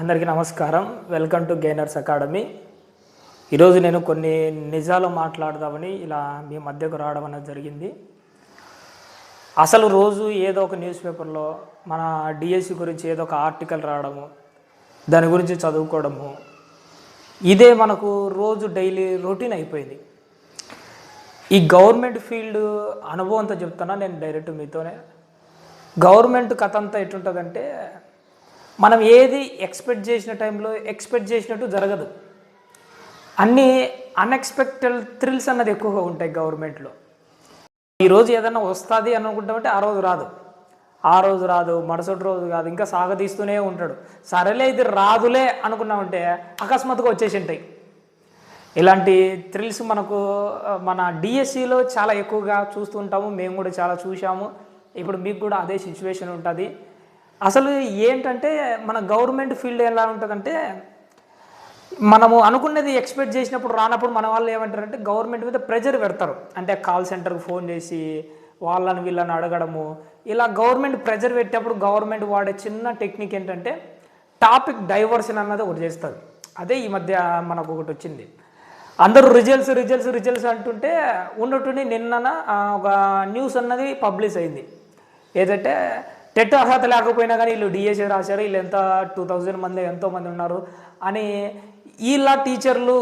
అందరికీ నమస్కారం. Welcome to gainers academy ఈరోజు నేను కొన్ని నిజాలు మాట్లాడదామని ఇలా మీ మధ్యకు రావడం అనేది జరిగింది. అసలు రోజు ఏదో ఒక న్యూస్ పేపర్లో మన డిఎస్సి గురించి ఏదో ఒక ఆర్టికల్ రావడము దాని గురించి చదువుకోవడము ఇదే మనకు రోజు డైలీ రొటీన్ అయిపోయింది. ఈ గవర్నమెంట్ ఫీల్డ్ అనుభవంతో చెప్తున్నా నేను డైరెక్ట్ మీతోనే. గవర్నమెంట్ కథ అంతా ఎట్లుంటుందంటే మనం ఏది ఎక్స్పెక్ట్ చేసిన టైంలో ఎక్స్పెక్ట్ చేసినట్టు జరగదు. అన్నీ అన్ఎక్స్పెక్టెడ్ థ్రిల్స్ అన్నది ఎక్కువగా ఉంటాయి గవర్నమెంట్లో ఈరోజు ఏదైనా వస్తుంది అని అనుకుంటామంటే ఆ రోజు రాదు. ఆ రోజు రాదు మరుసటి రోజు కాదు ఇంకా సాగదీస్తూనే ఉంటాడు. సరేలే ఇది రాదులే అనుకున్నామంటే అకస్మాత్తుగా వచ్చేసి ఉంటాయి ఇలాంటి థ్రిల్స్ మనకు మన డిఎస్సిలో చాలా ఎక్కువగా చూస్తూ ఉంటాము. మేము కూడా చాలా చూసాము ఇప్పుడు మీకు కూడా అదే సిచ్యువేషన్ ఉంటుంది. అసలు ఏంటంటే మన గవర్నమెంట్ ఫీల్డ్ ఎలా ఉంటుందంటే మనము అనుకున్నది ఎక్స్పెక్ట్ చేసినప్పుడు రానప్పుడు మన వాళ్ళు ఏమంటారంటే గవర్నమెంట్ మీద ప్రెజర్ పెడతారు. అంటే కాల్ సెంటర్కి ఫోన్ చేసి వాళ్ళని వీళ్ళని అడగడము. ఇలా గవర్నమెంట్ ప్రెజర్ పెట్టేప్పుడు గవర్నమెంట్ వాడే చిన్న టెక్నిక్ ఏంటంటే టాపిక్ డైవర్షన్ అన్నది ఒకటి చేస్తారు. అదే ఈ మధ్య మనకు ఒకటి వచ్చింది. అందరూ రిజల్ట్స్ రిజల్ట్స్ రిజల్ట్స్ అంటుంటే ఉన్నట్టుండి నిన్న ఒక న్యూస్ అన్నది పబ్లిష్ అయింది. ఏదంటే టెట్ అర్హత లేకపోయినా కానీ వీళ్ళు డిఎస్ఏ రాశారు. వీళ్ళు ఎంత టూ థౌజండ్ మంది ఎంతో మంది ఉన్నారు అని వీళ్ళ టీచర్లు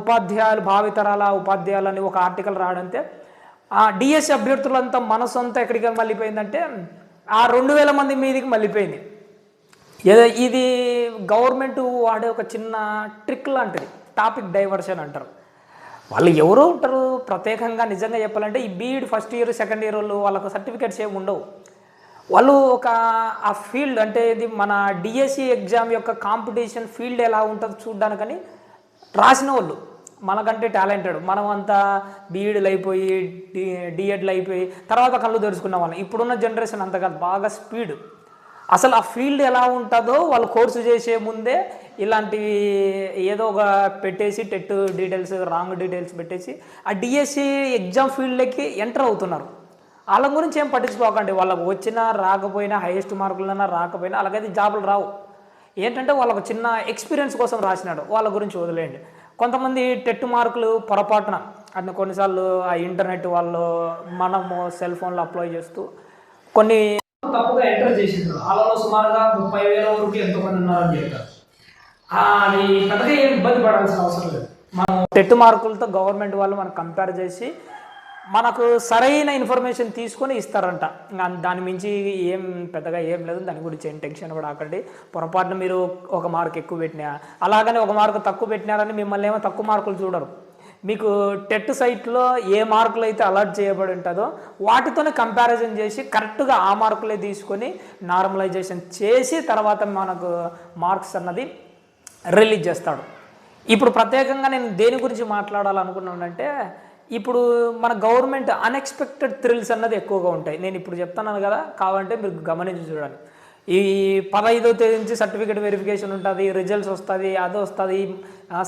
ఉపాధ్యాయులు భావితరాల ఉపాధ్యాయులు అని ఒక ఆర్టికల్ రావడంతే ఆ డిఎస్సి అభ్యర్థులంతా మనసు అంతా ఎక్కడికి మళ్ళీపోయిందంటే ఆ రెండు వేల మంది మీదికి మళ్ళీపోయింది. ఏదో ఇది గవర్నమెంట్ వాడే ఒక చిన్న ట్రిక్ లాంటిది టాపిక్ డైవర్షన్ అంటారు. వాళ్ళు ఎవరో ఉంటారు ప్రత్యేకంగా నిజంగా చెప్పాలంటే ఈ BEd first year second year వాళ్ళు వాళ్ళకు సర్టిఫికేట్స్ ఏమి ఉండవు. వాళ్ళు ఒక ఆ ఫీల్డ్ అంటే ఇది మన డిఎస్సి ఎగ్జామ్ యొక్క కాంపిటీషన్ ఫీల్డ్ ఎలా ఉంటుందో చూడడానికని రాసిన వాళ్ళు. మనకంటే టాలెంటెడ్ మనం అంతా బీఈడీలు అయిపోయి డి డిఎడ్లు అయిపోయి తర్వాత కళ్ళు తెరుచుకున్న వాళ్ళం. ఇప్పుడున్న జనరేషన్ అంత కాదు బాగా స్పీడ్ అసలు ఆ ఫీల్డ్ ఎలా ఉంటుందో వాళ్ళు కోర్సు చేసే ముందే ఇలాంటివి ఏదో ఒక పెట్టేసి టెట్ డీటెయిల్స్ రాంగ్ డీటెయిల్స్ పెట్టేసి ఆ డిఎస్సి ఎగ్జామ్ ఫీల్డ్లోకి ఎంటర్ అవుతున్నారు. వాళ్ళ గురించి ఏం పట్టించుకోకండి. వాళ్ళకు వచ్చినా రాకపోయినా హైయెస్ట్ మార్కులైనా రాకపోయినా అలాగైతే జాబులు రావు. ఏంటంటే వాళ్ళకు చిన్న ఎక్స్పీరియన్స్ కోసం రాసినాడు. వాళ్ళ గురించి వదిలేయండి. కొంతమంది టెట్ మార్కులు పొరపాటున అంటే కొన్నిసార్లు ఆ ఇంటర్నెట్ వాళ్ళు మనము సెల్ ఫోన్లో అప్లై చేస్తూ కొన్ని తప్పుగా ఎంటర్ చేసిండ్రు. వాళ్ళలో సుమారుగా ముప్పై వేల వరకు ఎంతమంది ఉన్నారని చెప్పారు. అది పెద్దగా ఏం ఇబ్బంది పడాల్సిన అవసరం లేదు. మనం టెట్ మార్కులతో గవర్నమెంట్ వాళ్ళు మనం కంపేర్ చేసి మనకు సరైన ఇన్ఫర్మేషన్ తీసుకొని ఇస్తారంట. దాని మించి ఏం పెద్దగా ఏం లేదు. దాని గురించి ఏం టెన్షన్ కూడా పడకండి పొరపాటున మీరు ఒక మార్క్ ఎక్కువ పెట్టినా అలాగని ఒక మార్క్ తక్కువ పెట్టినారని మిమ్మల్ని ఏమో తక్కువ మార్కులు చూడరు. మీకు టెట్ సైట్లో ఏ మార్కులు అయితే అలర్ట్ చేయబడి ఉంటుందో వాటితోనే కంపారిజన్ చేసి కరెక్ట్గా ఆ మార్కులే తీసుకొని నార్మలైజేషన్ చేసి తర్వాత మనకు మార్క్స్ అన్నది రిలీజ్ చేస్తాడు. ఇప్పుడు ప్రత్యేకంగా నేను దేని గురించి మాట్లాడాలనుకున్నానంటే ఇప్పుడు మన గవర్నమెంట్ అన్ఎక్స్పెక్టెడ్ థ్రిల్స్ అన్నది ఎక్కువగా ఉంటాయి. నేను ఇప్పుడు చెప్తున్నాను కదా కావాలంటే మీరు గమనించి చూడండి. ఈ పదహైదో తేదీ నుంచి సర్టిఫికేట్ వెరిఫికేషన్ ఉంటుంది రిజల్ట్స్ వస్తుంది అది వస్తుంది.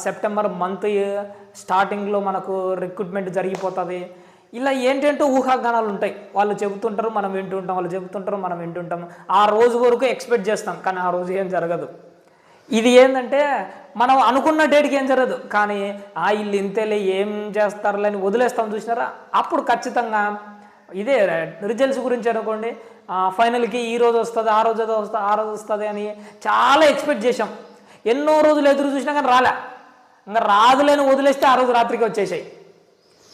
సెప్టెంబర్ మంత్ స్టార్టింగ్లో మనకు రిక్రూట్మెంట్ జరిగిపోతుంది. ఇలా ఏంటంటే ఊహాగానాలు ఉంటాయి. వాళ్ళు చెబుతుంటారు మనం వింటుంటాం వాళ్ళు చెబుతుంటారు మనం వింటుంటాం ఆ రోజు వరకు ఎక్స్పెక్ట్ చేస్తాం కానీ ఆ రోజు ఏం జరగదు. ఇది ఏంటంటే మనం అనుకున్న డేట్కి ఏం జరగదు. కానీ ఆ ఇల్లు ఇంతేలే ఏం చేస్తారులే అని వదిలేస్తాం చూసినారా? అప్పుడు ఖచ్చితంగా ఇదే రిజల్ట్స్ గురించి అనుకోండి. ఫైనల్కి ఈ రోజు వస్తుంది ఆ రోజు వస్తుంది ఆ రోజు వస్తుంది అని చాలా ఎక్స్పెక్ట్ చేసాం ఎన్నో రోజులు ఎదురు చూసినా కానీ రాలే. ఇంకా రాదులేని వదిలేస్తే ఆ రోజు రాత్రికి వచ్చేసాయి.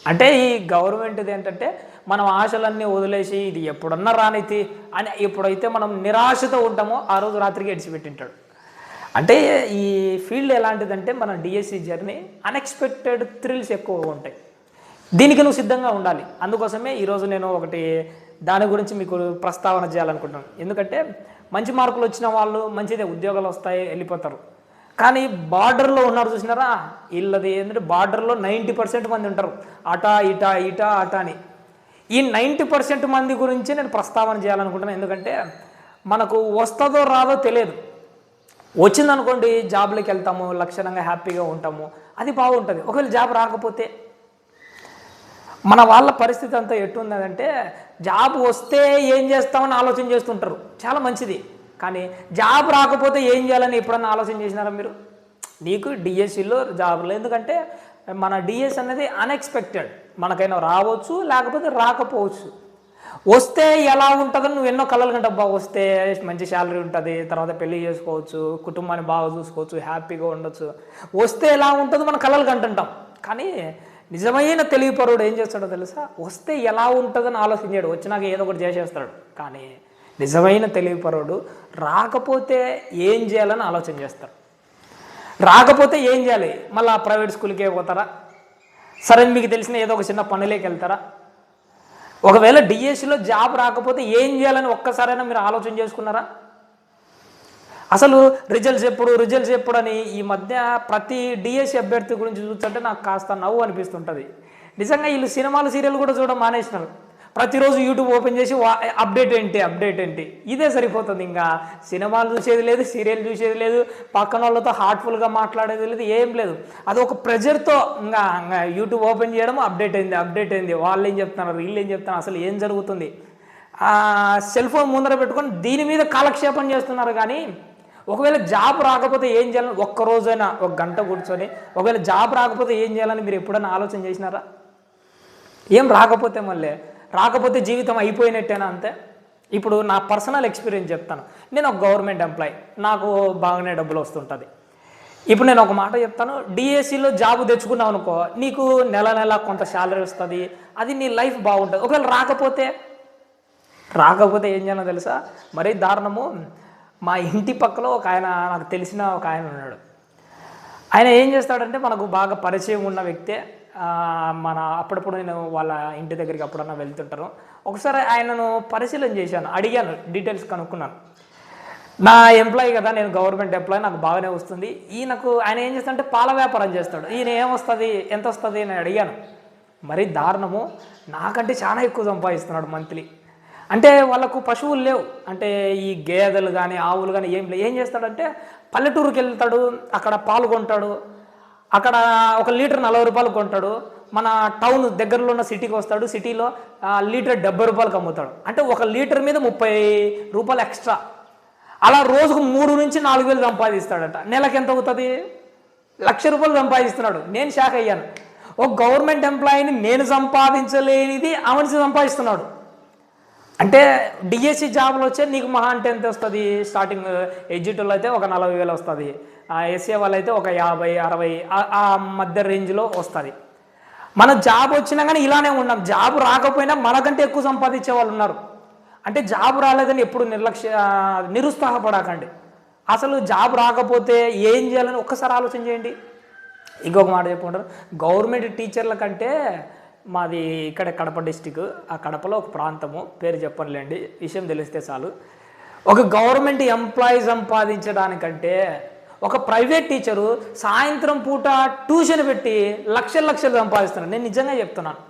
అంటే ఈ గవర్నమెంట్ది ఏంటంటే మనం ఆశలన్నీ వదిలేసి ఇది ఎప్పుడన్నా రానితి అని ఎప్పుడైతే మనం నిరాశతో ఉంటామో ఆ రోజు రాత్రికి ఎడిచిపెట్టింటాడు అంటే ఈ ఫీల్డ్ ఎలాంటిదంటే మన డిఎస్సి జర్నీ అన్ఎక్స్పెక్టెడ్ థ్రిల్స్ ఎక్కువగా ఉంటాయి. దీనికి నువ్వు సిద్ధంగా ఉండాలి. అందుకోసమే ఈరోజు నేను ఒకటి దాని గురించి మీకు ప్రస్తావన చేయాలనుకుంటున్నాను. ఎందుకంటే మంచి మార్కులు వచ్చిన వాళ్ళు మంచిదే ఉద్యోగాలు వస్తాయి వెళ్ళిపోతారు. కానీ బార్డర్లో ఉన్నారు చూసినారా? వీళ్ళది ఏంటంటే బార్డర్లో నైంటీ పర్సెంట్ మంది ఉంటారు. అటా ఇటా ఇటా అటా అని. ఈ నైంటీ పర్సెంట్ మంది గురించి నేను ప్రస్తావన చేయాలనుకుంటున్నాను. ఎందుకంటే మనకు వస్తుందో రాదో తెలియదు. వచ్చిందనుకోండి జాబ్లోకి వెళ్తాము లక్షణంగా హ్యాపీగా ఉంటాము అది బాగుంటుంది. ఒకవేళ జాబ్ రాకపోతే మన వాళ్ళ పరిస్థితి అంతా ఎట్టుందంటే జాబ్ వస్తే ఏం చేస్తామని ఆలోచన చేస్తుంటారు. చాలా మంచిది. కానీ జాబ్ రాకపోతే ఏం చేయాలని ఎప్పుడన్నా ఆలోచన చేసినారా మీరు? నీకు డిఎస్సిలో జాబ్ లేదు. ఎందుకంటే మన డిఎస్ అనేది అన్ఎక్స్పెక్టెడ్ మనకైనా రావచ్చు లేకపోతే రాకపోవచ్చు. వస్తే ఎలా ఉంటుందని నువ్వు ఎన్నో కలలు కంటబ్బా వస్తే మంచి శాలరీ ఉంటుంది తర్వాత పెళ్ళి చేసుకోవచ్చు కుటుంబాన్ని బాగా చూసుకోవచ్చు హ్యాపీగా ఉండొచ్చు. వస్తే ఎలా ఉంటుందో మనం కలలు కంటుంటాం. కానీ నిజమైన తెలివిపరుడు ఏం చేస్తాడో తెలుసా? వస్తే ఎలా ఉంటుందని ఆలోచించాడు. వచ్చినాక ఏదో ఒకటి చేసేస్తాడు. కానీ నిజమైన తెలివిపరుడు రాకపోతే ఏం చేయాలని ఆలోచన చేస్తాడు. రాకపోతే ఏం చేయాలి? మళ్ళీ ప్రైవేట్ స్కూల్కే పోతారా? సరే మీకు తెలిసిన ఏదో ఒక చిన్న పనులేకి వెళ్తారా ఒకవేళ డిఎస్సిలో జాబ్ రాకపోతే ఏం చేయాలని ఒక్కసారైనా మీరు ఆలోచన చేసుకున్నారా? అసలు రిజల్ట్స్ ఎప్పుడు రిజల్ట్స్ ఎప్పుడు అని ఈ మధ్య ప్రతి డిఎస్సి అభ్యర్థి గురించి చూస్తుంటే నాకు కాస్త నవ్వు అనిపిస్తుంటుంది. నిజంగా వీళ్ళు సినిమాలు సీరియల్ కూడా చూడడం మానేసినారు. ప్రతిరోజు యూట్యూబ్ ఓపెన్ చేసి వా అప్డేట్ ఏంటి అప్డేట్ ఏంటి? ఇదే సరిపోతుంది ఇంకా. సినిమాలు చూసేది లేదు సీరియల్ చూసేది లేదు పక్కన వాళ్ళతో హార్ట్ఫుల్గా మాట్లాడేది లేదు ఏం లేదు. అది ఒక ప్రెజర్తో ఇంకా ఇంకా యూట్యూబ్ ఓపెన్ చేయడం అప్డేట్ అయింది అప్డేట్ అయింది. వాళ్ళు ఏం చెప్తున్నారు వీళ్ళు ఏం చెప్తున్నారు అసలు ఏం జరుగుతుంది? సెల్ ఫోన్ ముందర పెట్టుకొని దీని మీద కాలక్షేపం చేస్తున్నారు కానీ ఒకవేళ జాబ్ రాకపోతే ఏం చేయాలని ఒక్క రోజైనా ఒక గంట కూర్చొని ఒకవేళ జాబ్ రాకపోతే ఏం చేయాలని మీరు ఎప్పుడైనా ఆలోచన చేసినారా? ఏం రాకపోతే మళ్ళీ? రాకపోతే జీవితం అయిపోయినట్టేనా అంతే? ఇప్పుడు నా పర్సనల్ ఎక్స్పీరియన్స్ చెప్తాను. నేను ఒక గవర్నమెంట్ ఎంప్లాయీ. నాకు బాగానే డబ్బులు వస్తుంటుంది. ఇప్పుడు నేను ఒక మాట చెప్తాను. డిఎస్సిలో జాబ్ తెచ్చుకున్నావు అనుకో నీకు నెల నెల కొంత శాలరీ వస్తుంది. అది నీ లైఫ్ బాగుంటుంది. ఒకవేళ రాకపోతే? రాకపోతే ఏం చేయాలో తెలుసా? మరీ దారుణము. మా ఇంటి పక్కలో ఒక ఆయన నాకు తెలిసిన ఒక ఆయన ఉన్నాడు. ఆయన ఏం చేస్తాడంటే మనకు బాగా పరిచయం ఉన్న వ్యక్తే. మన అప్పుడప్పుడు నేను వాళ్ళ ఇంటి దగ్గరికి అప్పుడన్నా వెళ్తుంటాను. ఒకసారి ఆయనను పరిశీలన చేశాను అడిగాను డీటెయిల్స్ కనుక్కున్నాను. నా ఎంప్లాయీ కదా నేను గవర్నమెంట్ ఎంప్లాయీ నాకు బాగానే వస్తుంది. ఈయనకు ఆయన ఏం చేస్తాడంటే పాల వ్యాపారం చేస్తాడు. ఈయన ఏమొస్తుంది ఎంత వస్తుంది అని అడిగాను. మరి దారుణము నాకంటే చాలా ఎక్కువ సంపాదిస్తున్నాడు మంత్లీ. అంటే వాళ్ళకు పశువులు లేవు. అంటే ఈ గేదెలు కానీ ఆవులు కానీ ఏం లేవు ఏం చేస్తాడంటే పల్లెటూరుకి వెళ్తాడు అక్కడ పాలు కొంటాడు. అక్కడ ఒక లీటర్ నలభై రూపాయలు కొంటాడు. మన టౌన్ దగ్గరలో ఉన్న సిటీకి వస్తాడు. సిటీలో లీటర్ డెబ్బై రూపాయలకు అమ్ముతాడు. అంటే ఒక లీటర్ మీద ముప్పై రూపాయలు ఎక్స్ట్రా. అలా రోజుకు మూడు నుంచి నాలుగు వేలు సంపాదిస్తాడట. నెలకు ఎంత అవుతుంది? లక్ష రూపాయలు సంపాదిస్తున్నాడు. నేను షాక్ అయ్యాను. ఒక గవర్నమెంట్ ఎంప్లాయీని నేను సంపాదించలేనిది అవనిసి సంపాదిస్తున్నాడు. అంటే డిఎస్సి జాబ్లో వచ్చే నీకు మహా అంటే ఎంత వస్తుంది? స్టార్టింగ్ ఎగ్జిట్లో అయితే ఒక నలభై వేలు వస్తుంది. ఎస్ఏ వాళ్ళు అయితే ఒక యాభై అరవై ఆ- మధ్య రేంజ్లో వస్తుంది. మన జాబ్ వచ్చినా కానీ ఇలానే ఉన్నాం. జాబ్ రాకపోయినా మనకంటే ఎక్కువ సంపాదించే వాళ్ళు ఉన్నారు. అంటే జాబ్ రాలేదని ఎప్పుడు నిర్లక్ష్య నిరుత్సాహపడకండి. అసలు జాబ్ రాకపోతే ఏం చేయాలని ఒక్కసారి ఆలోచన చేయండి. ఇంకొక మాట చెప్పుకుంటారు. గవర్నమెంట్ టీచర్ల కంటే మాది ఇక్కడ కడప డిస్టిక్ ఆ కడపలో ఒక ప్రాంతము. పేరు చెప్పనులేండి. విషయం తెలిస్తే చాలు. ఒక గవర్నమెంట్ ఎంప్లాయీ సంపాదించడానికంటే ఒక ప్రైవేట్ టీచరు సాయంత్రం పూట ట్యూషన్ పెట్టి లక్షల లక్షలు సంపాదిస్తున్నాడు. నేను నిజంగా చెప్తున్నాను